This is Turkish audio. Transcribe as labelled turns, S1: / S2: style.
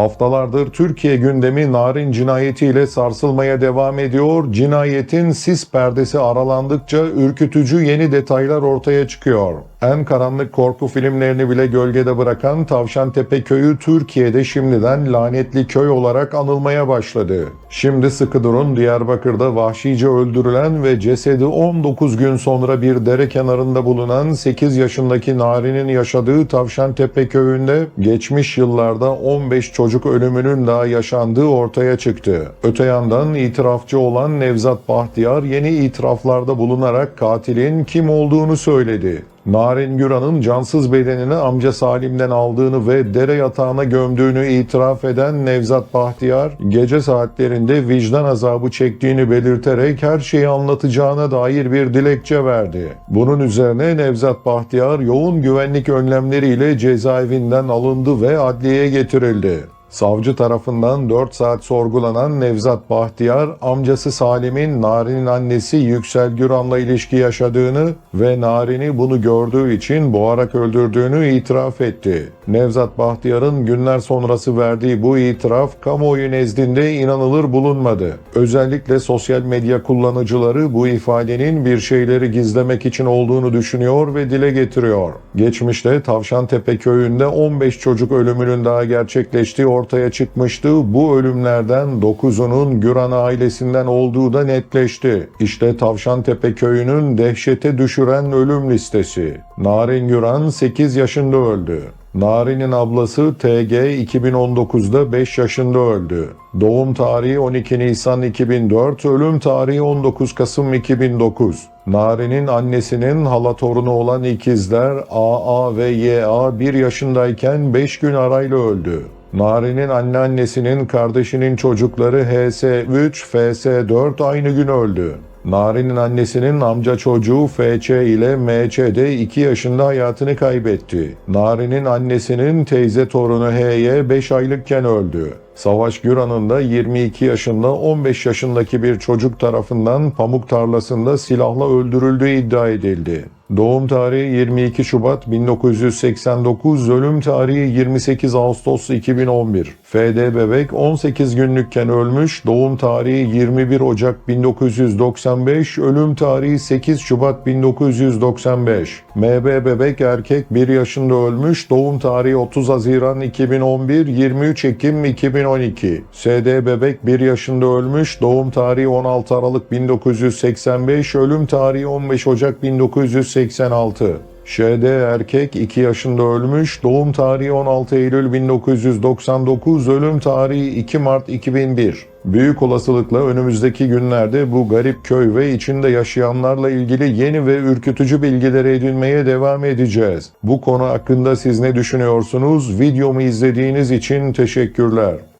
S1: Haftalardır Türkiye gündemi Narin cinayetiyle sarsılmaya devam ediyor. Cinayetin sis perdesi aralandıkça ürkütücü yeni detaylar ortaya çıkıyor. En karanlık korku filmlerini bile gölgede bırakan Tavşantepe köyü Türkiye'de şimdiden lanetli köy olarak anılmaya başladı. Şimdi sıkı durun Diyarbakır'da vahşice öldürülen ve cesedi 19 gün sonra bir dere kenarında bulunan 8 yaşındaki Nari'nin yaşadığı Tavşantepe köyünde geçmiş yıllarda 15 çocuk ölümünün daha yaşandığı ortaya çıktı. Öte yandan itirafçı olan Nevzat Bahtiyar yeni itiraflarda bulunarak katilin kim olduğunu söyledi. Narin Güran'ın cansız bedenini amca Salim'den aldığını ve dere yatağına gömdüğünü itiraf eden Nevzat Bahtiyar, gece saatlerinde vicdan azabı çektiğini belirterek her şeyi anlatacağına dair bir dilekçe verdi. Bunun üzerine Nevzat Bahtiyar yoğun güvenlik önlemleriyle cezaevinden alındı ve adliyeye getirildi. Savcı tarafından 4 saat sorgulanan Nevzat Bahtiyar, amcası Salim'in Narin'in annesi Yüksel Güran'la ilişki yaşadığını ve Narin'i bunu gördüğü için boğarak öldürdüğünü itiraf etti. Nevzat Bahtiyar'ın günler sonrası verdiği bu itiraf kamuoyu nezdinde inanılır bulunmadı. Özellikle sosyal medya kullanıcıları bu ifadenin bir şeyleri gizlemek için olduğunu düşünüyor ve dile getiriyor. Geçmişte Tavşantepe köyünde 15 çocuk ölümünün daha gerçekleştiği ortaya çıkmıştı. Bu ölümlerden 9'unun Güran ailesinden olduğu da netleşti. İşte Tavşantepe köyünün dehşete düşüren ölüm listesi. Narin Güran 8 yaşında öldü. Narin'in ablası TG 2019'da 5 yaşında öldü. Doğum tarihi 12 Nisan 2004, ölüm tarihi 19 Kasım 2009. Narin'in annesinin hala torunu olan ikizler AA ve YA 1 yaşındayken 5 gün arayla öldü. Narin'in anneannesinin kardeşinin çocukları HS3, FS4 aynı gün öldü. Narin'in annesinin amca çocuğu FC ile MC'de 2 yaşında hayatını kaybetti. Narin'in annesinin teyze torunu H'ye 5 aylıkken öldü. Savaş Güran'ın da 22 yaşında 15 yaşındaki bir çocuk tarafından pamuk tarlasında silahla öldürüldüğü iddia edildi. Doğum tarihi 22 Şubat 1989, ölüm tarihi 28 Ağustos 2011. FD bebek 18 günlükken ölmüş, doğum tarihi 21 Ocak 1995, ölüm tarihi 8 Şubat 1995. MB bebek erkek 1 yaşında ölmüş, doğum tarihi 30 Haziran 2011, 23 Ekim 2012. SD bebek 1 yaşında ölmüş, doğum tarihi 16 Aralık 1985, ölüm tarihi 15 Ocak 1986. ŞD erkek 2 yaşında ölmüş, doğum tarihi 16 Eylül 1999, ölüm tarihi 2 Mart 2001. Büyük olasılıkla önümüzdeki günlerde bu garip köy ve içinde yaşayanlarla ilgili yeni ve ürkütücü bilgileri edinmeye devam edeceğiz. Bu konu hakkında siz ne düşünüyorsunuz? Videomu izlediğiniz için teşekkürler.